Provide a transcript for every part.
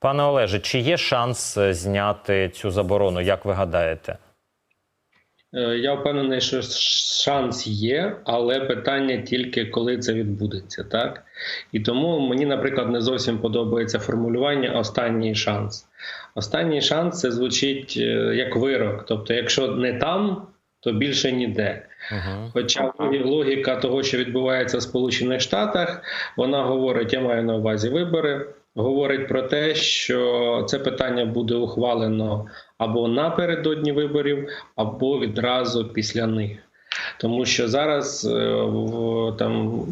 Пане Олеже, чи є шанс е, зняти цю заборону? Як ви гадаєте? Е, Я впевнений, що шанс є, але питання тільки коли це відбудеться, так і тому мені, наприклад, не зовсім подобається формулювання останній шанс. Останній шанс це звучить е, як вирок. Тобто, якщо не там, то більше ніде. Угу. Хоча логіка того, що відбувається в Сполучених Штатах, вона говорить: я маю на увазі вибори. Говорить про те, що це питання буде ухвалено або напередодні виборів, або відразу після них. Тому що зараз е, там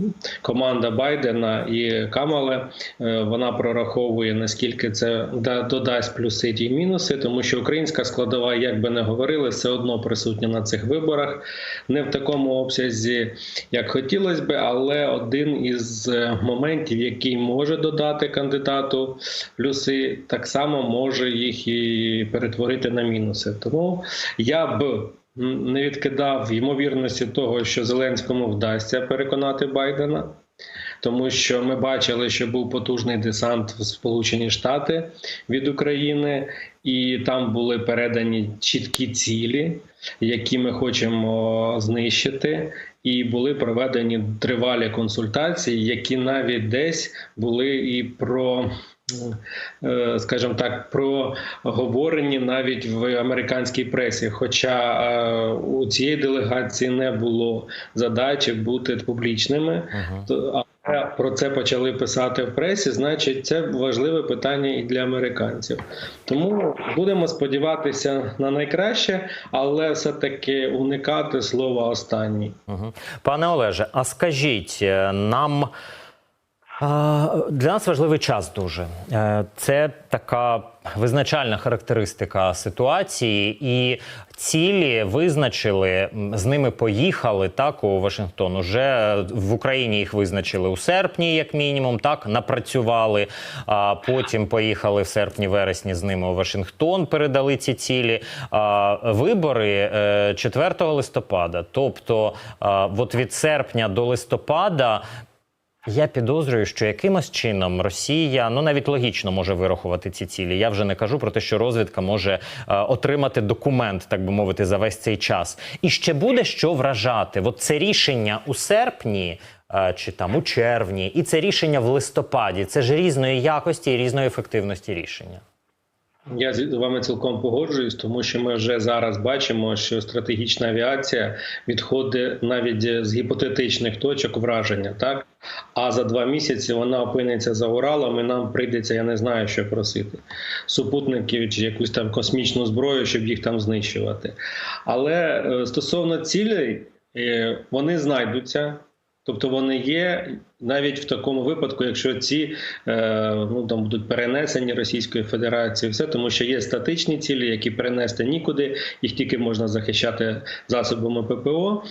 команда Байдена і Камале вона прораховує наскільки це додасть плюси і мінуси, тому що українська складова, як би не говорили, все одно присутня на цих виборах, не в такому обсязі, як хотілося би, але один із е, моментів, який може додати кандидату плюси, так само може їх і перетворити на мінуси. Тому я б не відкидав ймовірності того, що Зеленському вдасться переконати Байдена. Тому що ми бачили, що був потужний десант в Сполучені Штати від України, і там були передані чіткі цілі, які ми хочемо знищити, і були проведені тривалі консультації, які навіть десь були і про. Е, Скажімо так, проговорені навіть в американській пресі. Хоча е, у цієї делегації не було задачі бути публічними, то- але про це почали писати в пресі. Значить, це важливе питання і для американців. Тому будемо сподіватися на найкраще, але все таки уникати слова останній. Угу. Пане Олеже, а скажіть е, нам. Для нас важливий час дуже. Е, Це така визначальна характеристика ситуації, і цілі визначили, з ними поїхали так у Вашингтон. Уже в Україні їх визначили у серпні, як мінімум, так напрацювали. А потім поїхали в серпні-вересні з ними у Вашингтон, передали ці цілі. А, Вибори е, 4 листопада. Тобто, от від серпня до листопада. Я підозрюю, що якимось чином Росія ну навіть логічно може вирахувати ці цілі. Я вже не кажу про те, що розвідка може е, отримати документ, так би мовити, за весь цей час. І ще буде що вражати. От це рішення у серпні. е, Чи там у червні, і це рішення в листопаді. Це ж різної якості і різної ефективності рішення. Я з вами цілком погоджуюсь, тому що ми вже зараз бачимо, що стратегічна авіація відходить навіть з гіпотетичних точок враження, так а за два місяці вона опиниться за Уралом, і нам прийдеться, я не знаю, що просити супутників чи якусь там космічну зброю, щоб їх там знищувати. Але е, стосовно цілей, е, вони знайдуться. Тобто вони є навіть в такому випадку, якщо ці е, ну там будуть перенесені Російською Федерацією, все тому, що є статичні цілі, які перенести нікуди, їх тільки можна захищати засобами ППО.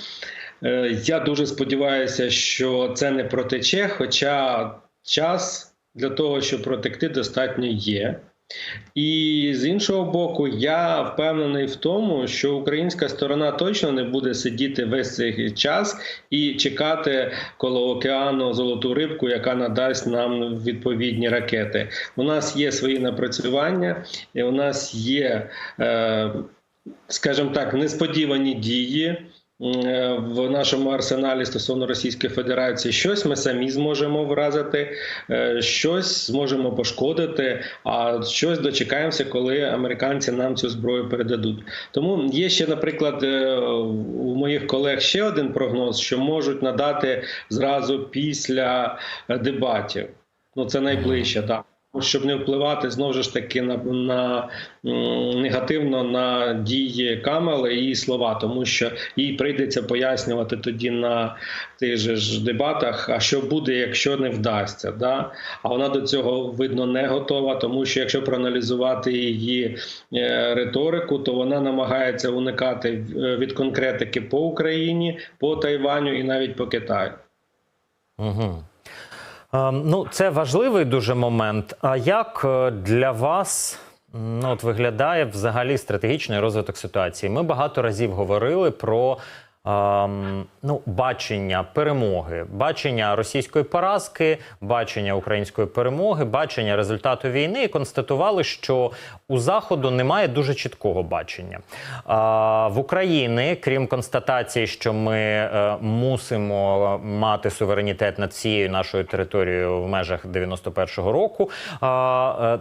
Е, я дуже сподіваюся, що це не протече, хоча час для того, щоб протекти, достатньо є. І з іншого боку, я впевнений в тому, що українська сторона точно не буде сидіти весь цей час і чекати коло океану золоту рибку, яка надасть нам відповідні ракети. У нас є свої напрацювання, і у нас є, е, скажімо так, несподівані дії. Е, В нашому арсеналі стосовно Російської Федерації щось ми самі зможемо вразити, е, щось зможемо пошкодити, а щось дочекаємося, коли американці нам цю зброю передадуть. Тому є ще, наприклад, е, у моїх колег ще один прогноз, що можуть надати зразу після дебатів. Ну це найближче, так. Щоб не впливати знову ж таки на, на негативно на дії Камали і її слова, тому що їй прийдеться пояснювати тоді на тих же ж дебатах, а що буде, якщо не вдасться. Да? А вона до цього видно не готова, тому що якщо проаналізувати її е, риторику, то вона намагається уникати е, від конкретики по Україні, по Тайваню і навіть по Китаю. Угу. Ем, ну, це важливий дуже момент. А як е, для вас ну, от виглядає взагалі стратегічний розвиток ситуації? Ми багато разів говорили про ем, ну, бачення перемоги, бачення російської поразки, бачення української перемоги, бачення результату війни і констатували, що у заходу немає дуже чіткого бачення. А, в Україні, крім констатації, що ми е, мусимо мати суверенітет над всією нашою територією в межах 91-го року. Е,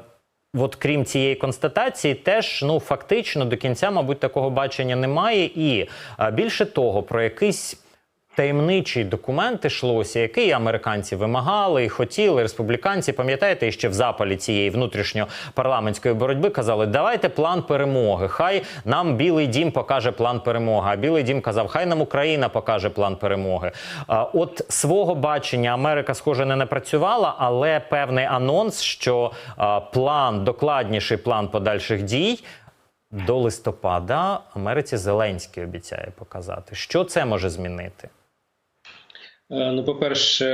От крім цієї констатації, теж ну фактично до кінця, мабуть, такого бачення немає. І більше того, про якийсь таємничий документ йшлося, який американці вимагали і хотіли. Республіканці, пам'ятаєте, ще в запалі цієї внутрішньопарламентської боротьби казали, давайте план перемоги. Хай нам Білий Дім покаже план перемоги. А Білий Дім казав, хай нам Україна покаже план перемоги. От свого бачення Америка, схоже, не напрацювала, але певний анонс, що план, докладніший план подальших дій. До листопада Америці Зеленський обіцяє показати, що це може змінити. Е, Ну, по-перше,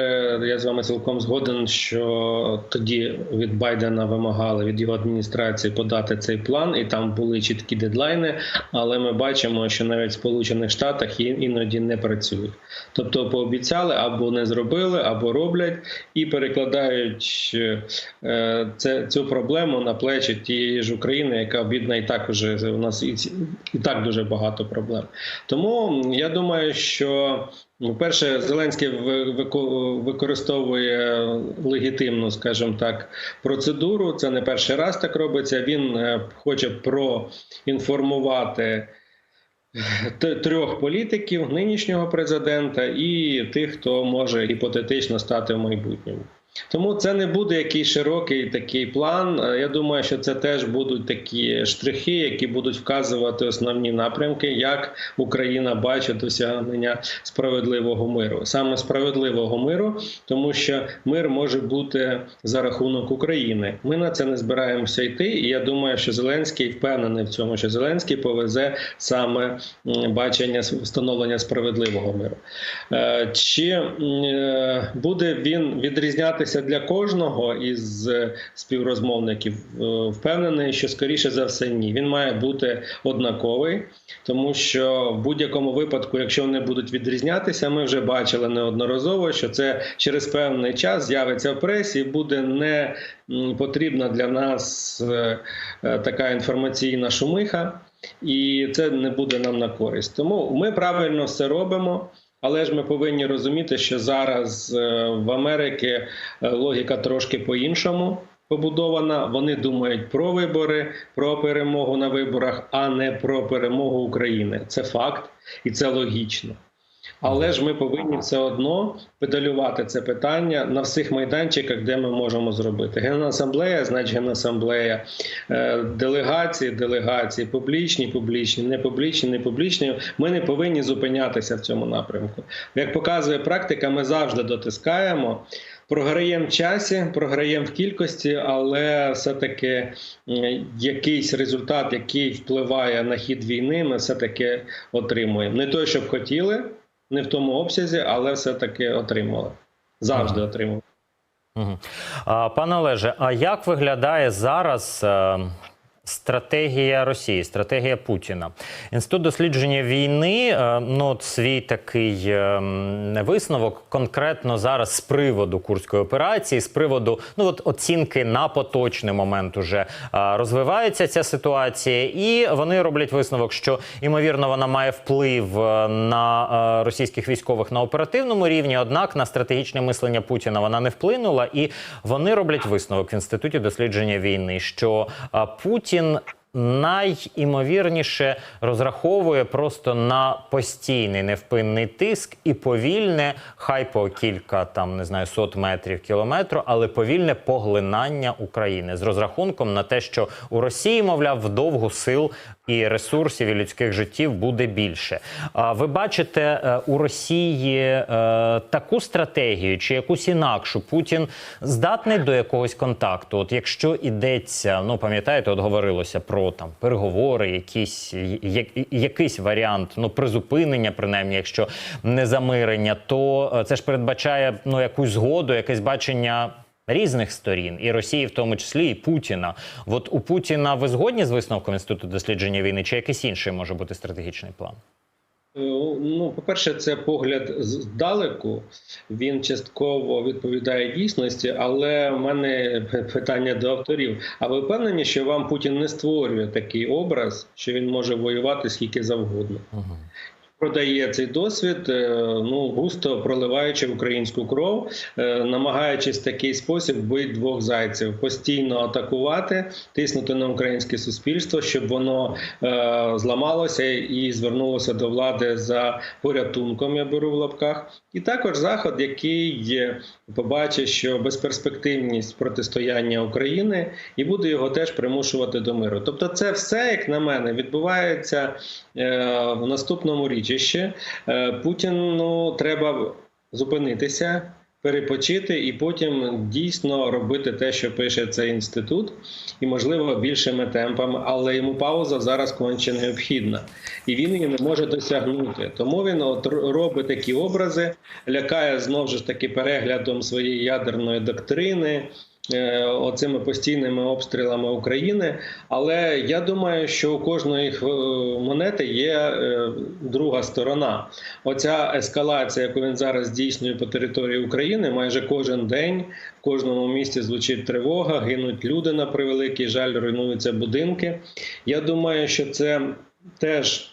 я з вами цілком згоден, що тоді від Байдена вимагали від його адміністрації подати цей план, і там були чіткі дедлайни. Але ми бачимо, що навіть в Сполучених Штатах іноді не працюють. Тобто пообіцяли або не зробили, або роблять і перекладають е, це цю проблему на плечі тієї ж України, яка бідна і так уже у нас і, і так дуже багато проблем. Тому я думаю, що. Ну, Перше, Зеленський ви- використовує легітимну, скажімо так, процедуру. Це не перший раз так робиться. Він е, хоче проінформувати т- трьох політиків, нинішнього президента і тих, хто може гіпотетично стати в майбутньому. Тому це не буде якийсь широкий такий план. Е, Я думаю, що це теж будуть такі штрихи, які будуть вказувати основні напрямки, як Україна бачить досягнення справедливого миру, саме справедливого миру, тому що мир може бути за рахунок України. Ми на це не збираємося йти. І я думаю, що Зеленський впевнений в цьому, що Зеленський повезе саме бачення встановлення справедливого миру. Е, Чи е, буде він відрізнятися для кожного із е, співрозмовників? Е, Впевнений, що скоріше за все ні. Він має бути однаковий, тому що в будь-якому випадку, якщо вони будуть відрізнятися, ми вже бачили неодноразово, що це через певний час з'явиться в пресі і буде не потрібна для нас е, така інформаційна шумиха. І це не буде нам на користь. Тому ми правильно все робимо. Але ж ми повинні розуміти, що зараз е, в Америці е, логіка трошки по-іншому побудована. Вони думають про вибори, про перемогу на виборах, а не про перемогу України. Це факт і це логічно. Але ж ми повинні все одно педалювати це питання на всіх майданчиках, де ми можемо зробити. Генасамблея, значить генасамблея, е, делегації, делегації, публічні, публічні, не публічні, не публічні. Ми не повинні зупинятися в цьому напрямку. Як показує практика, ми завжди дотискаємо. Програємо в часі, програємо в кількості, але все-таки якийсь результат, який впливає на хід війни, ми все-таки отримуємо. Не той, що б хотіли, не в тому обсязі, але все-таки отримали. Завжди отримали. Угу. А, пане Олеже, а як виглядає зараз е, стратегія Росії, стратегія Путіна? Інститут дослідження війни, е, ну, свій такий е, висновок конкретно зараз з приводу курської операції, з приводу ну, от оцінки на поточний момент уже е, розвивається ця ситуація, і вони роблять висновок, що ймовірно вона має вплив на російських військових на оперативному рівні, однак на стратегічне мислення Путіна вона не вплинула, і вони роблять висновок в інституті дослідження війни, що е, Путін. Найімовірніше розраховує просто на постійний невпинний тиск і повільне, хай по кілька там не знаю сот метрів кілометру, але повільне поглинання України з розрахунком на те, що у Росії, мовляв, вдовгу сил і ресурсів і людських життів буде більше. А ви бачите е, у Росії е, таку стратегію чи якусь інакшу? Путін здатний до якогось контакту? От якщо йдеться, ну пам'ятаєте, от говорилося про там переговори, якісь якийсь варіант, ну призупинення, принаймні, якщо не замирення, то е, це ж передбачає ну якусь згоду, якесь бачення. Різних сторін і Росії, в тому числі, і Путіна. От у Путіна ви згодні з висновком інституту дослідження війни, чи якийсь інший може бути стратегічний план? Е, Ну, по-перше, це погляд здалеку. Він частково відповідає дійсності, але в мене питання до авторів. А ви впевнені, що вам Путін не створює такий образ, що він може воювати скільки завгодно? Продає цей досвід, е, ну густо проливаючи українську кров, е, намагаючись в такий спосіб бити двох зайців, постійно атакувати, тиснути на українське суспільство, щоб воно е, зламалося і звернулося до влади за порятунком. Я беру в лапках, і також заход, який побачить, що безперспективність протистояння України і буде його теж примушувати до миру. Тобто, це все, як на мене, відбувається в наступному річищі. Е, Путіну треба зупинитися. Перепочити і потім дійсно робити те, що пише цей інститут, і можливо більшими темпами, але йому пауза зараз конче необхідна, і він її не може досягнути. Тому він от робить такі образи, лякає знову ж таки переглядом своєї ядерної доктрини. Е, Оцими постійними обстрілами України, але я думаю, що у кожної е, монети є е, друга сторона. Оця ескалація, яку він зараз здійснює по території України, майже кожен день в кожному місті звучить тривога, гинуть люди на превеликий жаль, руйнуються будинки. Я думаю, що це теж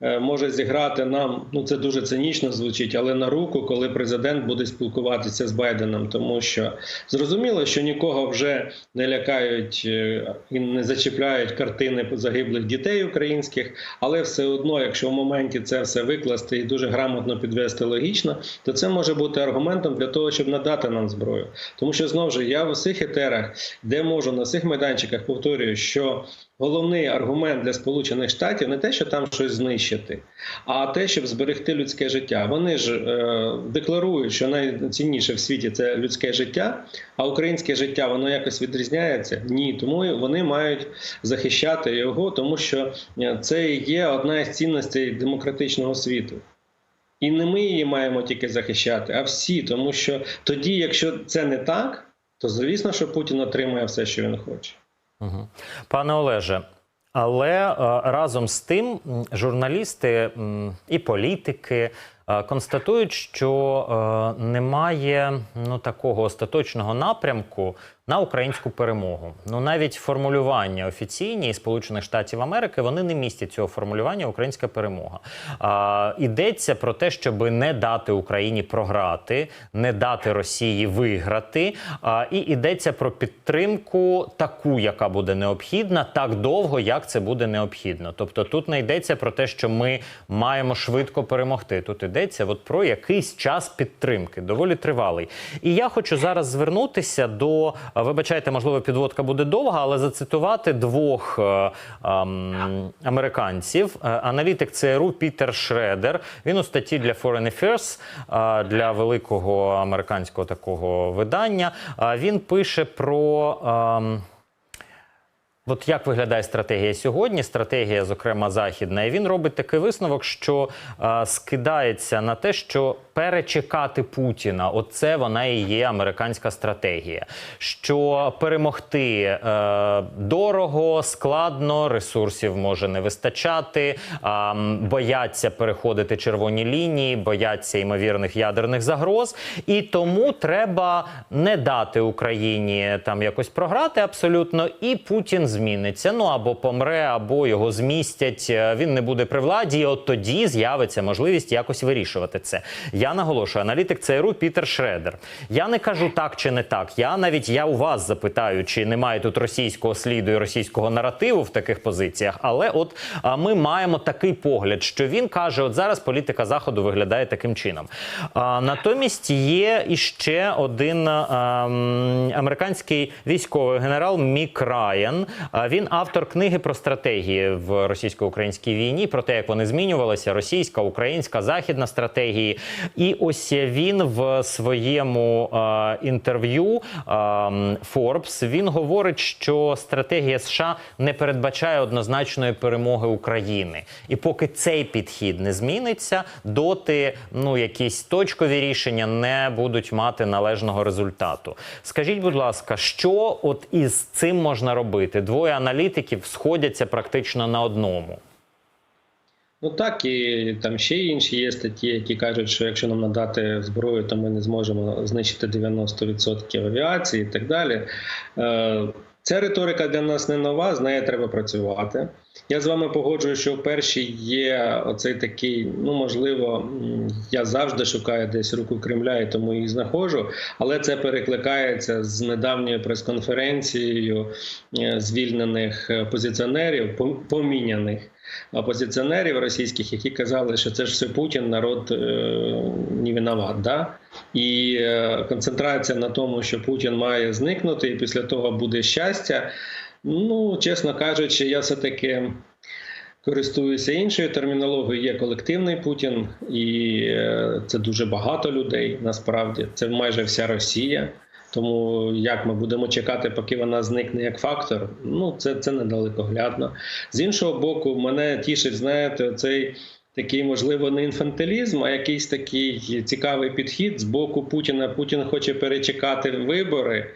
може зіграти нам. Ну це дуже цинічно звучить, але на руку, коли президент буде спілкуватися з Байденом, тому що зрозуміло, що нікого вже не лякають е, і не зачіпляють картини загиблих дітей українських, але все одно, якщо в моменті це все викласти і дуже грамотно підвести логічно, то це може бути аргументом для того, щоб надати нам зброю. Тому що знову ж я в усіх етерах, де можу на всіх майданчиках повторюю, що головний аргумент для Сполучених Штатів не те, що там щось знищити, а те, щоб зберегти людське життя. Вони ж е, декларують, що найцінніше в світі це людське життя, а українське життя воно якось відрізняється. Ні, тому вони мають захищати його, тому що е, це є одна із цінностей демократичного світу. І не ми її маємо тільки захищати, а всі, тому що тоді, якщо це не так, то звісно, що Путін отримує все, що він хоче. Пане Олеже, але е, разом з тим журналісти і політики констатують, що е, немає ну такого остаточного напрямку на українську перемогу. Ну навіть формулювання офіційні Сполучених Штатів Америки вони не містять цього формулювання Українська перемога. А, йдеться про те, щоб не дати Україні програти, не дати Росії виграти. А, і йдеться про підтримку таку, яка буде необхідна, так довго, як це буде необхідно. Тобто тут не йдеться про те, що ми маємо швидко перемогти. Тут йдеться от про якийсь час підтримки, доволі тривалий. І я хочу зараз звернутися до вибачайте, можливо, підводка буде довга, але зацитувати двох е, ем, американців. Е, Аналітик ЦРУ Пітер Шредер. Він у статті для Foreign Affairs, е, для великого американського такого видання. е, Він пише про. ем, От як виглядає стратегія сьогодні? Стратегія, зокрема, західна, і він робить такий висновок, що е, скидається на те, що перечекати Путіна. Оце вона і є американська стратегія. Що перемогти е, дорого, складно, ресурсів може не вистачати, е, бояться переходити червоні лінії, бояться ймовірних ядерних загроз, і тому треба не дати Україні там якось програти абсолютно, і Путін зміниться. Ну або помре, або його змістять. е, Він не буде при владі. І от тоді з'явиться можливість якось вирішувати це. Я наголошую, аналітик ЦРУ Пітер Шредер. Я не кажу так чи не так. Я навіть я у вас запитаю, чи немає тут російського сліду і російського наративу в таких позиціях. Але от ми маємо такий погляд, що він каже: от зараз політика заходу виглядає таким чином. А, натомість є іще один а, американський військовий генерал Мік Райан. Він автор книги про стратегії в російсько-українській війні, про те, як вони змінювалися: російська, українська, західна стратегії. І ось він в своєму інтерв'ю Forbes він говорить, що стратегія США не передбачає однозначної перемоги України. І поки цей підхід не зміниться, доти ну якісь точкові рішення не будуть мати належного результату. Скажіть, будь ласка, що от із цим можна робити? Двоє аналітиків сходяться практично на одному. Ну так і там ще інші є статті, які кажуть, що якщо нам надати зброю, то ми не зможемо знищити 90% авіації і так далі. Е, Ця риторика для нас не нова, з нею треба працювати. Я з вами погоджую, що в першій є оцей такий, ну можливо, я завжди шукаю десь руку Кремля і тому її знаходжу, але це перекликається з недавньою прес-конференцією е, звільнених опозиціонерів, поміняних опозиціонерів російських, які казали, що це ж все Путін, народ е, не виноват. Да? І е, концентрація на тому, що Путін має зникнути, і після того буде щастя. Ну, чесно кажучи, я все-таки користуюся іншою термінологією. Є колективний Путін, і е, це дуже багато людей. Насправді це майже вся Росія. Тому як ми будемо чекати, поки вона зникне як фактор, ну це, це недалекоглядно. З іншого боку, мене тішить, знаєте, цей такий, можливо, не інфантилізм, а якийсь такий цікавий підхід з боку Путіна. Путін хоче перечекати вибори.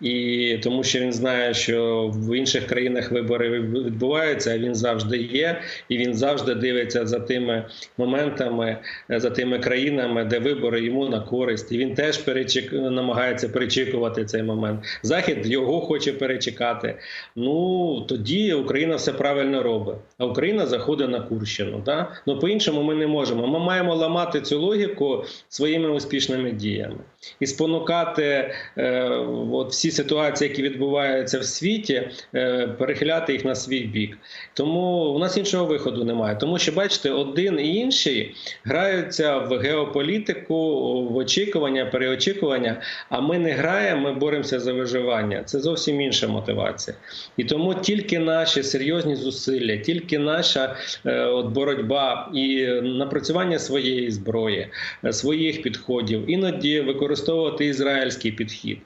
І тому, що він знає, що в інших країнах вибори відбуваються, а він завжди є, і він завжди дивиться за тими моментами, за тими країнами, де вибори йому на користь. І він теж перечек... намагається перечікувати цей момент. Захід його хоче перечекати. Ну тоді Україна все правильно робить. А Україна заходить на Курщину. Да? Ну по-іншому ми не можемо. Ми маємо ламати цю логіку своїми успішними діями і спонукати е, от всі ситуації, які відбуваються в світі, е, перехиляти їх на свій бік. Тому у нас іншого виходу немає. Тому що бачите, один і інший граються в геополітику, в очікування, переочікування. А ми не граємо, ми боремося за виживання. Це зовсім інша мотивація. І тому тільки наші серйозні зусилля, тільки наша е, от боротьба і напрацювання своєї зброї, е, своїх підходів, іноді використовувати ізраїльський підхід.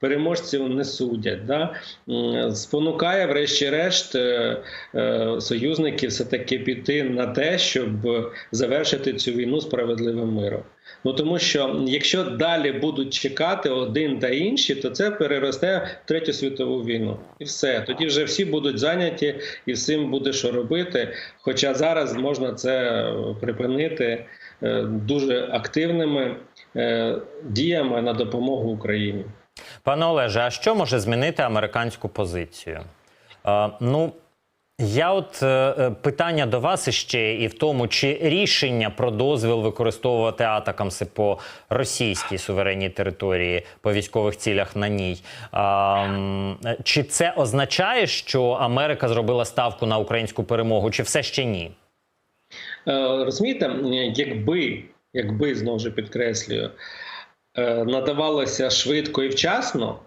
Переможців не судять, да? Спонукає, врешті-решт, е, е, союзників все таки піти на те, щоб завершити цю війну справедливим миром. Ну тому що якщо далі будуть чекати один та інші, то це переросте в третю світову війну, і все тоді вже всі будуть зайняті і всім буде що робити. Хоча зараз можна це припинити е, дуже активними діями на допомогу Україні. Пане Олеже, а що може змінити американську позицію? Е, ну. Я от е, е, питання до вас іще, і в тому, чи рішення про дозвіл використовувати атакамси по російській суверенній території по військових цілях на ній. Е, чи це означає, що Америка зробила ставку на українську перемогу, чи все ще ні? Е, Розумієте, якби, якби знову ж підкреслюю, е, надавалося швидко і вчасно,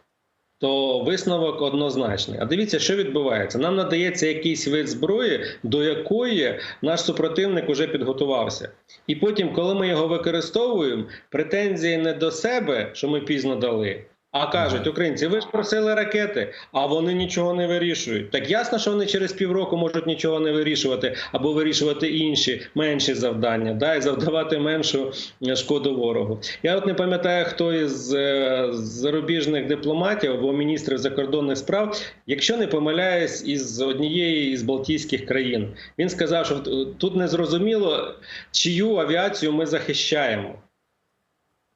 то висновок однозначний. А дивіться, що відбувається. Нам надається якийсь вид зброї, до якої наш супротивник уже підготувався. І потім, коли ми його використовуємо, претензії не до себе, що ми пізно дали. А кажуть українці, ви ж просили ракети, а вони нічого не вирішують. Так ясно, що вони через півроку можуть нічого не вирішувати або вирішувати інші менші завдання, да, і завдавати меншу е, шкоду ворогу. Я от не пам'ятаю, хто із е, зарубіжних дипломатів або міністрів закордонних справ, якщо не помиляюсь, із однієї із Балтійських країн. Він сказав, що тут не зрозуміло, чию авіацію ми захищаємо.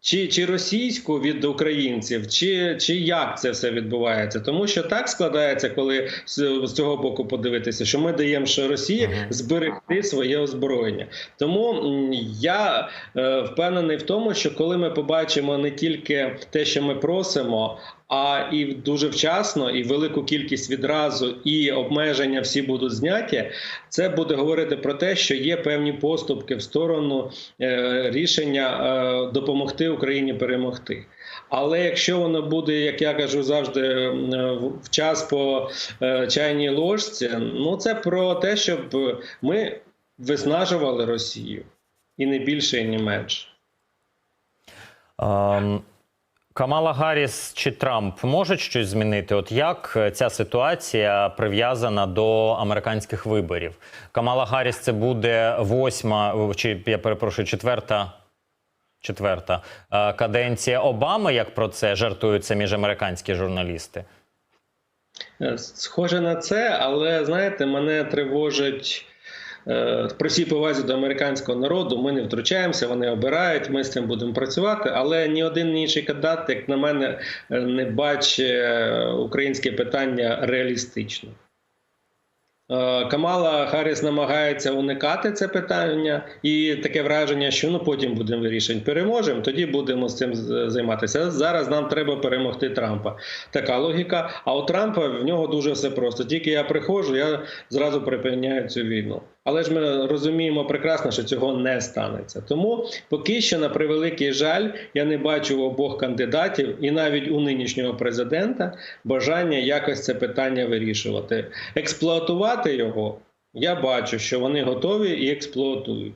Чи, чи російську від українців, чи, чи як це все відбувається? Тому що так складається, коли з, з цього боку подивитися, що ми даємо що Росії зберегти своє озброєння. Тому я е, впевнений в тому, що коли ми побачимо не тільки те, що ми просимо, а і дуже вчасно, і велику кількість відразу, і обмеження всі будуть зняті. Це буде говорити про те, що є певні поступки в сторону е, рішення е, допомогти Україні перемогти. Але якщо воно буде, як я кажу, завжди е, в час по чайній ложці, ну це про те, щоб ми виснажували Росію і не більше, і не менше. Ем, Камала Гарріс чи Трамп можуть щось змінити? От як е, ця ситуація прив'язана до американських виборів? Камала Гарріс це буде восьма, чи я перепрошую, четверта. Четверта е, каденція Обами, як про це жартуються міжамериканські журналісти. Е, Схоже на це, але знаєте, мене тривожить е, при всій повазі до американського народу ми не втручаємося, вони обирають, ми з цим будемо працювати. Але ні один інший кандидат, як на мене, е, не бачить е, українське питання реалістично. Е, Камала Харріс намагається уникати це питання, і таке враження, що ну потім будемо вирішувати. Переможемо, тоді будемо з цим займатися. Зараз нам треба перемогти Трампа. Така логіка. А у Трампа в нього дуже все просто. Тільки я приходжу, я зразу припиняю цю війну. Але ж ми розуміємо прекрасно, що цього не станеться. Тому поки що, на превеликий жаль, я не бачу у обох кандидатів і навіть у нинішнього президента бажання якось це питання вирішувати. Експлуатувати його я бачу, що вони готові і експлуатують.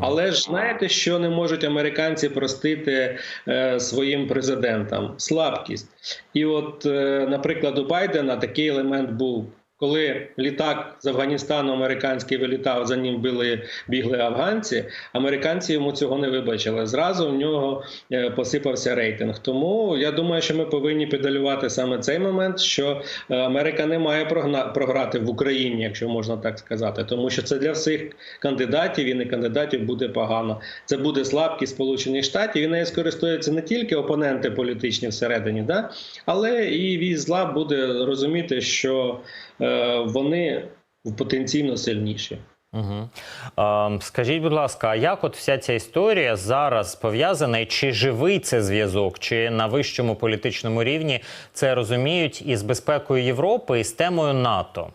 Але ж знаєте, що не можуть американці простити е, своїм президентам? Слабкість. І от, е, наприклад, у Байдена такий елемент був. Коли літак з Афганістану американський вилітав, за ним били бігли афганці, американці йому цього не вибачили. Зразу в нього е, посипався рейтинг. Тому я думаю, що ми повинні педалювати саме цей момент, що е, Америка не має програти в Україні, якщо можна так сказати, тому що це для всіх кандидатів і не кандидатів буде погано. Це буде слабкість Сполучених Штатів. І нею скористуються не тільки опоненти політичні всередині, да? але і віз зла буде розуміти, що е, вони потенційно сильніші. Угу. Е, скажіть, будь ласка, а як от вся ця історія зараз пов'язана, і чи живий це зв'язок, чи на вищому політичному рівні це розуміють із безпекою Європи і з темою НАТО?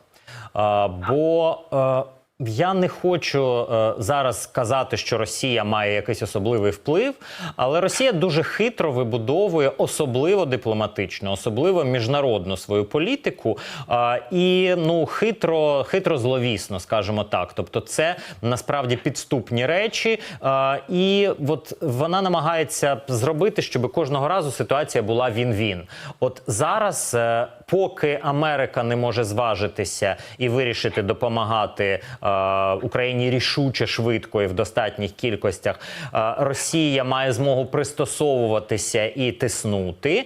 Е, бо е, я не хочу е, зараз казати, що Росія має якийсь особливий вплив, але Росія дуже хитро вибудовує особливо дипломатично, особливо міжнародну свою політику е, і ну хитро, хитро зловісно, скажімо так. Тобто, це насправді підступні речі, е, і от вона намагається зробити, щоб кожного разу ситуація була він-він. От зараз, е, поки Америка не може зважитися і вирішити допомагати е, Україні рішуче, швидко і в достатніх кількостях, е, Росія має змогу пристосовуватися і тиснути.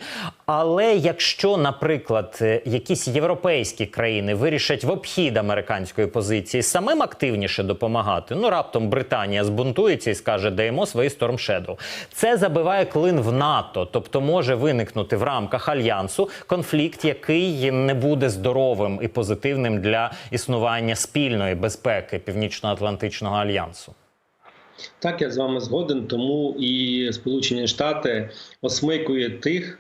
Але якщо, наприклад, е, якісь європейські країни вирішать в обхід американської позиції самим активніше допомагати, ну раптом Британія збунтується і скаже, даємо свої Storm. Це забиває клин в НАТО, тобто може виникнути в рамках альянсу конфлікт, який не буде здоровим і позитивним для існування спільної безпеки Північно-Атлантичного альянсу. Так, я з вами згоден, тому і Сполучені Штати осмикує тих,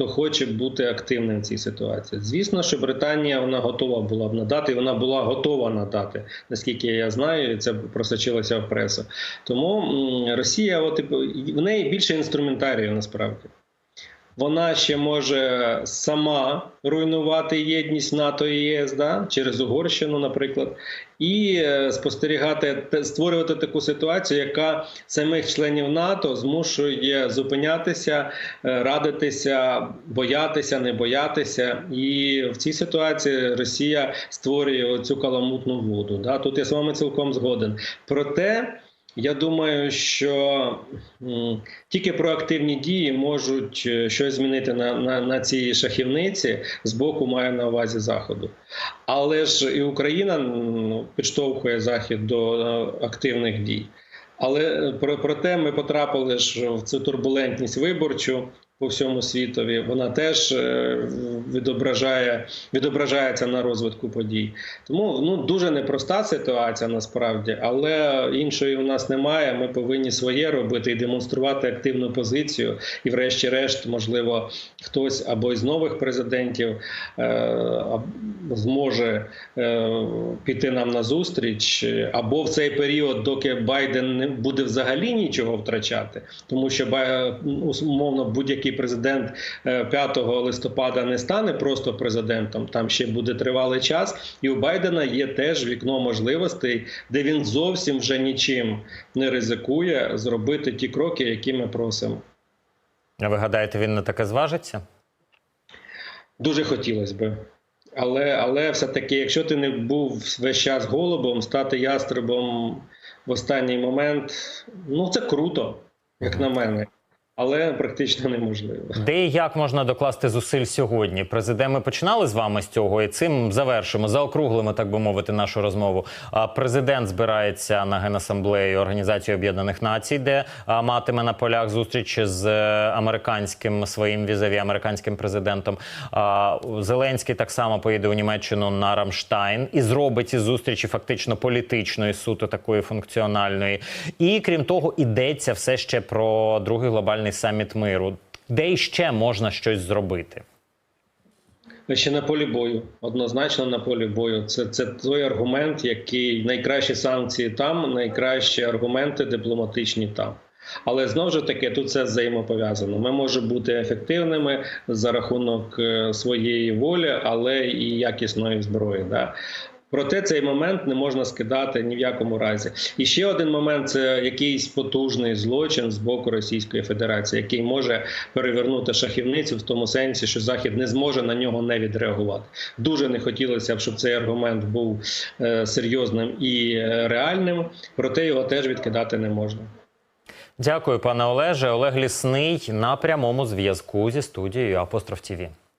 хто хоче бути активним в цій ситуації. Звісно, що Британія вона готова була б надати, і вона була готова надати, наскільки я знаю, і це просочилося в пресу. Тому Росія, от, типу, в неї більше інструментарію насправді. Вона ще може сама руйнувати єдність НАТО і ЄС да? через Угорщину, наприклад, і е, спостерігати те- створювати таку ситуацію, яка самих членів НАТО змушує зупинятися, е, радитися, боятися, не боятися. І в цій ситуації Росія створює цю каламутну воду. Да? Тут я з вами цілком згоден. Проте. Я думаю, що тільки проактивні дії можуть е, щось змінити на, на, на цій шахівниці з боку маю на увазі заходу. Але ж і Україна ну, підштовхує захід до е, активних дій. Але е, про, проте ми потрапили ж в цю турбулентність виборчу по всьому світові. Вона теж е, відображає, відображається на розвитку подій. Тому ну дуже непроста ситуація насправді, але іншої у нас немає. Ми повинні своє робити і демонструвати активну позицію. І, врешті-решт, можливо, хтось або із нових президентів е, зможе е, піти нам на зустріч, або в цей період, доки Байден не буде взагалі нічого втрачати, тому що умовно будь-який президент е, 5 листопада не стане просто президентом. Там ще буде тривалий час, і у Байдена є теж вікно можливостей, де він зовсім вже нічим не ризикує зробити ті кроки, які ми просимо. А ви гадаєте, він на таке зважиться? Дуже хотілося би. Але, але все-таки, якщо ти не був весь час голубом, стати ястребом в останній момент, ну це круто, як на мене. Але практично неможливо. Де і як можна докласти зусиль сьогодні? Президент, ми починали з вами з цього, і цим завершимо, заокруглимо, так би мовити, нашу розмову. А президент збирається на генасамблею Організації Об'єднаних Націй, де матиме на полях зустріч з е, американським своїм візаві, американським президентом. Зеленський так само поїде у Німеччину на Рамштайн і зробить із зустрічі фактично політичної, суто такої функціональної. І крім того, ідеться все ще про другий глобальний саміт миру. Де іще можна щось зробити? Ще на полі бою, однозначно на полі бою. Це це той аргумент, який найкращі санкції там, найкращі аргументи дипломатичні там. Але знову ж таки тут це взаємопов'язано. Ми можемо бути ефективними за рахунок е, своєї волі, але і якісної зброї. Да? Проте цей момент не можна скидати ні в якому разі. І ще один момент це якийсь потужний злочин з боку Російської Федерації, який може перевернути шахівницю в тому сенсі, що Захід не зможе на нього не відреагувати. Дуже не хотілося б, щоб цей аргумент був е, серйозним і е, реальним, проте його теж відкидати не можна. Дякую, пане Олеже. Олег Лісний на прямому зв'язку зі студією Апостроф ТІВІ.